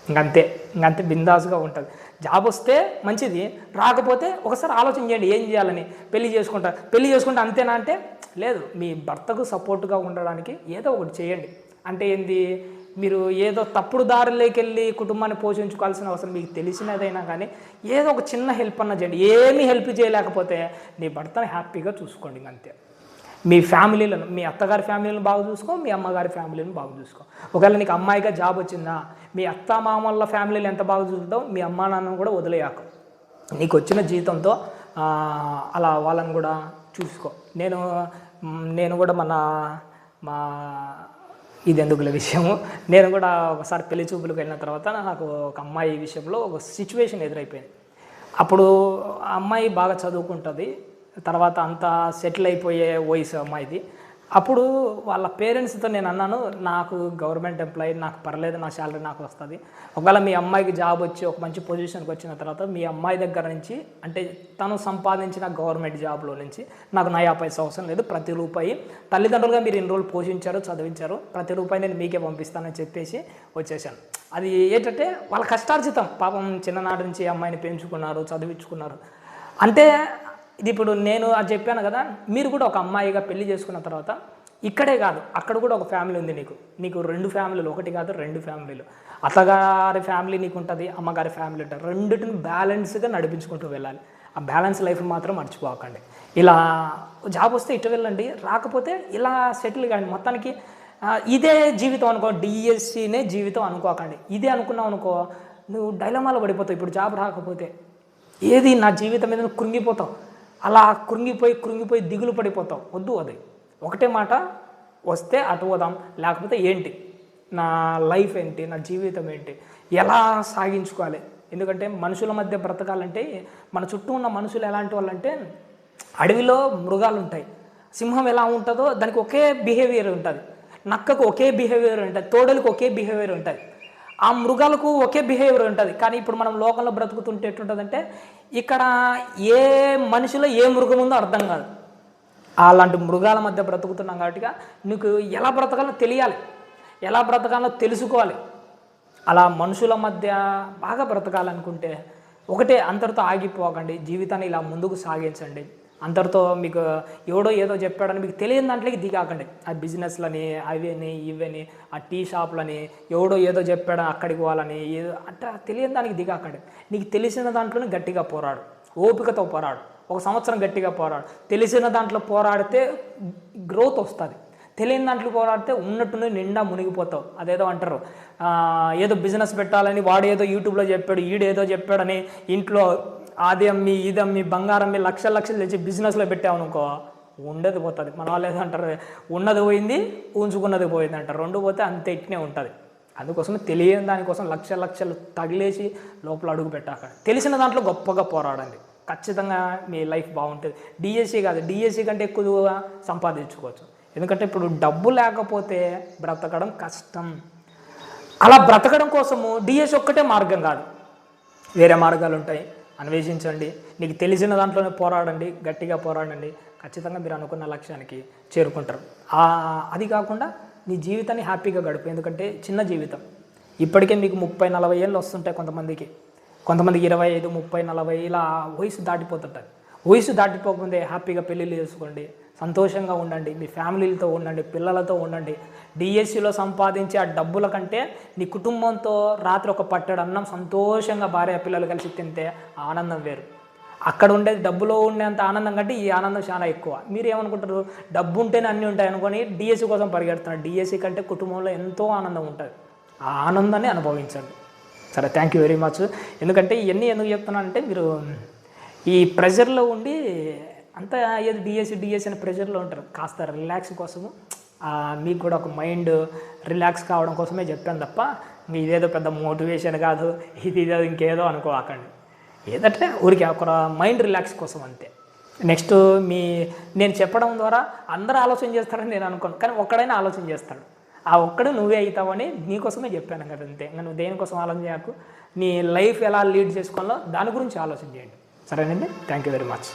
ఇంకంతే ఇంకంతే బిందాస్గా ఉంటుంది. జాబ్ వస్తే మంచిది రాకపోతే ఒకసారి ఆలోచన చేయండి ఏం చేయాలని. పెళ్ళి చేసుకుంటా పెళ్ళి చేసుకుంటే అంతేనా అంటే లేదు మీ భర్తకు సపోర్ట్గా ఉండడానికి ఏదో ఒకటి చేయండి. అంటే ఏంది మీరు ఏదో తప్పుడు దారిలోకి వెళ్ళి కుటుంబాన్ని పోషించుకోవాల్సిన అవసరం మీకు తెలిసినదైనా కానీ ఏదో ఒక చిన్న హెల్ప్ అన్న చేయండి. ఏమీ హెల్ప్ చేయలేకపోతే నీ భర్తను హ్యాపీగా చూసుకోండి అంతే మీ ఫ్యామిలీలను మీ అత్తగారి ఫ్యామిలీలను బాగా చూసుకో మీ అమ్మగారి ఫ్యామిలీని బాగా చూసుకో. ఒకవేళ నీకు అమ్మాయిగా జాబ్ వచ్చిందా మీ అత్త మామల ఫ్యామిలీలు ఎంత బాగా చూసుకుంటావు మీ అమ్మా నాన్నను కూడా వదిలేయాకు. నీకు వచ్చిన జీతంతో అలా వాళ్ళని కూడా చూసుకో. నేను నేను కూడా మన మా ఇది ఎందుకుల విషయము? నేను కూడా ఒకసారి పెళ్ళి చూపులకు వెళ్ళిన తర్వాత నాకు ఒక అమ్మాయి విషయంలో ఒక సిచ్యువేషన్ ఎదురైపోయింది. అప్పుడు ఆ అమ్మాయి బాగా చదువుకుంటుంది. తర్వాత అంతా సెటిల్ అయిపోయే వయసు అమ్మాయిది అప్పుడు వాళ్ళ పేరెంట్స్తో నేను అన్నాను నాకు గవర్నమెంట్ ఎంప్లాయీ నాకు పర్లేదు నా శాలరీ నాకు వస్తుంది. ఒకవేళ మీ అమ్మాయికి జాబ్ వచ్చి ఒక మంచి పొజిషన్కి వచ్చిన తర్వాత మీ అమ్మాయి దగ్గర నుంచి అంటే తను సంపాదించిన గవర్నమెంట్ జాబ్లో నుంచి నాకు నా యాభై అవసరం లేదు ప్రతి రూపాయి తల్లిదండ్రులుగా మీరు ఇన్ని రోజులు పోషించారు చదివించారు ప్రతి రూపాయి నేను మీకే పంపిస్తానని చెప్పేసి వచ్చేసాను. అది ఏంటంటే వాళ్ళ కష్టార్జితం. పాపం చిన్ననాటి నుంచి అమ్మాయిని పెంచుకున్నారు చదివించుకున్నారు. అంటే ఇది ఇప్పుడు నేను అది చెప్పాను కదా మీరు కూడా ఒక అమ్మాయిగా పెళ్ళి చేసుకున్న తర్వాత ఇక్కడే కాదు అక్కడ కూడా ఒక ఫ్యామిలీ ఉంది నీకు. నీకు రెండు ఫ్యామిలీలు ఒకటి కాదు రెండు ఫ్యామిలీలు. అత్తగారి ఫ్యామిలీ నీకు ఉంటుంది అమ్మగారి ఫ్యామిలీ ఉంటుంది. రెండింటిని బ్యాలెన్స్గా నడిపించుకుంటూ వెళ్ళాలి. ఆ బ్యాలెన్స్ లైఫ్ మాత్రం మర్చిపోకండి. ఇలా జాబ్ వస్తే ఇటు వెళ్ళండి రాకపోతే ఇలా సెటిల్ కానీ మొత్తానికి ఇదే జీవితం అనుకో డిఎస్సీనే జీవితం అనుకోకండి. ఇదే అనుకున్నావు అనుకో నువ్వు డైలమాలో పడిపోతావు. ఇప్పుడు జాబ్ రాకపోతే ఏది నా జీవితం మీద కృంగిపోతావు? అలా కృంగిపోయి కృంగిపోయి దిగులు పడిపోతాం. వద్దు అది. ఒకటే మాట వస్తే అటు పోదాం లేకపోతే ఏంటి? నా లైఫ్ ఏంటి? నా జీవితం ఏంటి? ఎలా సాగించుకోవాలి? ఎందుకంటే మనుషుల మధ్య బ్రతకాలంటే మన చుట్టూ ఉన్న మనుషులు ఎలాంటి వాళ్ళంటే అడవిలో మృగాలు ఉంటాయి. సింహం ఎలా ఉంటుందో దానికి ఒకే బిహేవియర్ ఉంటుంది. నక్కకు ఒకే బిహేవియర్ ఉంటుంది. తోడలకు ఒకే బిహేవియర్ ఉంటుంది. ఆ మృగాలకు ఒకే బిహేవియర్ ఉంటుంది. కానీ ఇప్పుడు మనం లోకంలో బ్రతుకుతుంటే ఎట్టుంటుందంటే ఇక్కడ ఏ మనిషిలో ఏ మృగం ఉందో అర్థం కాదు. అలాంటి మృగాల మధ్య బ్రతుకుతున్నాం కాబట్టి నీకు ఎలా బ్రతకాలో తెలియాలి. ఎలా బ్రతకాలో తెలుసుకోవాలి. అలా మనుషుల మధ్య బాగా బ్రతకాలనుకుంటే ఒకటే అంతటితో ఆగిపోకండి. జీవితాన్ని ఇలా ముందుకు సాగించండి. అందరితో మీకు ఎవడో ఏదో చెప్పాడని మీకు తెలియని దాంట్లోకి దిగాకండి. ఆ బిజినెస్లని అవని ఇవని ఆ టీ షాప్లని ఎవడో ఏదో చెప్పాడని అక్కడికి పోవాలని ఏదో అట్లా తెలియని దానికి దిగాకండి. నీకు తెలిసిన దాంట్లోనే గట్టిగా పోరాడు. ఓపికతో పోరాడు. ఒక సంవత్సరం గట్టిగా పోరాడు. తెలిసిన దాంట్లో పోరాడితే గ్రోత్ వస్తుంది. తెలియని దాంట్లో పోరాడితే ఉన్నట్టునే నిండా మునిగిపోతావు. అదేదో అంటారు. ఏదో బిజినెస్ పెట్టాలని వాడు ఏదో యూట్యూబ్లో చెప్పాడు ఈడేదో చెప్పాడని ఇంట్లో అది అమ్మి ఇది అమ్మి బంగారం అమ్మి లక్ష లక్షలు తెచ్చి బిజినెస్లో పెట్టావు అనుకో ఉండదు పోతుంది. మన వాళ్ళు ఏదంటారు ఉన్నది పోయింది ఉంచుకున్నది పోయింది అంటారు. రెండు పోతే అంతే ఇట్నే ఉంటుంది. అందుకోసమే తెలియని దానికోసం లక్ష లక్షలు తగిలేసి లోపల అడుగు పెట్టాక. తెలిసిన దాంట్లో గొప్పగా పోరాడండి. ఖచ్చితంగా మీ లైఫ్ బాగుంటుంది. డిఎస్సి కాదు డిఎస్సి కంటే ఎక్కువగా సంపాదించుకోవచ్చు. ఎందుకంటే ఇప్పుడు డబ్బు లేకపోతే బ్రతకడం కష్టం. అలా బ్రతకడం కోసము డిఎస్సి ఒక్కటే మార్గం కాదు. వేరే మార్గాలు ఉంటాయి అన్వేషించండి. నీకు తెలిసిన దాంట్లోనే పోరాడండి గట్టిగా పోరాడండి. ఖచ్చితంగా మీరు అనుకున్న లక్ష్యానికి చేరుకుంటారు. అది కాకుండా నీ జీవితాన్ని హ్యాపీగా గడుపు. ఎందుకంటే చిన్న జీవితం. ఇప్పటికే మీకు ముప్పై నలభై ఏళ్ళు వస్తుంటాయి కొంతమందికి. కొంతమందికి ఇరవై ఐదు ముప్పై నలభై ఇలా వయసు దాటిపోతుంటారు వయసు దాటిపోకముందే హ్యాపీగా పెళ్ళిళ్ళు చేసుకోండి. సంతోషంగా ఉండండి మీ ఫ్యామిలీలతో ఉండండి పిల్లలతో ఉండండి. డిఎస్సిలో సంపాదించే ఆ డబ్బుల కంటే నీ కుటుంబంతో రాత్రి ఒక పట్టడు అన్నం సంతోషంగా భార్య పిల్లలు కలిసి తింటే ఆ ఆనందం వేరు. అక్కడ ఉండేది డబ్బులో ఉండేంత ఆనందం కంటే ఈ ఆనందం చాలా ఎక్కువ. మీరు ఏమనుకుంటారు డబ్బు ఉంటేనే అన్నీ ఉంటాయి అనుకొని డిఎస్సి కోసం పరిగెడుతున్నారు. డిఎస్సి కంటే కుటుంబంలో ఎంతో ఆనందం ఉంటుంది. ఆ ఆనందాన్ని అనుభవించండి. సరే థ్యాంక్ యూ వెరీ మచ్ ఎందుకంటే ఇవన్నీ ఎందుకు చెప్తున్నానంటే మీరు ఈ ప్రెజర్లో ఉండి అంతా ఏది డిఎస్సి డిఎస్సి అనే ప్రెషర్లో ఉంటారు. కాస్త రిలాక్స్ కోసము మీకు కూడా ఒక మైండ్ రిలాక్స్ కావడం కోసమే చెప్పాను తప్ప మీ ఇదేదో పెద్ద మోటివేషన్ కాదు ఇది ఇదో ఇంకేదో అనుకోకండి ఏదంటే ఊరికి ఒక మైండ్ రిలాక్స్ కోసం అంతే. నెక్స్ట్ మీ నేను చెప్పడం ద్వారా అందరూ ఆలోచన చేస్తారని నేను అనుకోను కానీ ఒక్కడైనా ఆలోచన చేస్తాడు. ఆ ఒక్కడు నువ్వే అవుతావని నీకోసమే చెప్పాను కదా అంతే. ఇంకా నువ్వు దేనికోసం ఆలోచన చేయకు. నీ లైఫ్ ఎలా లీడ్ చేసుకోవాలో దాని గురించి ఆలోచన చేయండి. సరేనండి? Thank you very much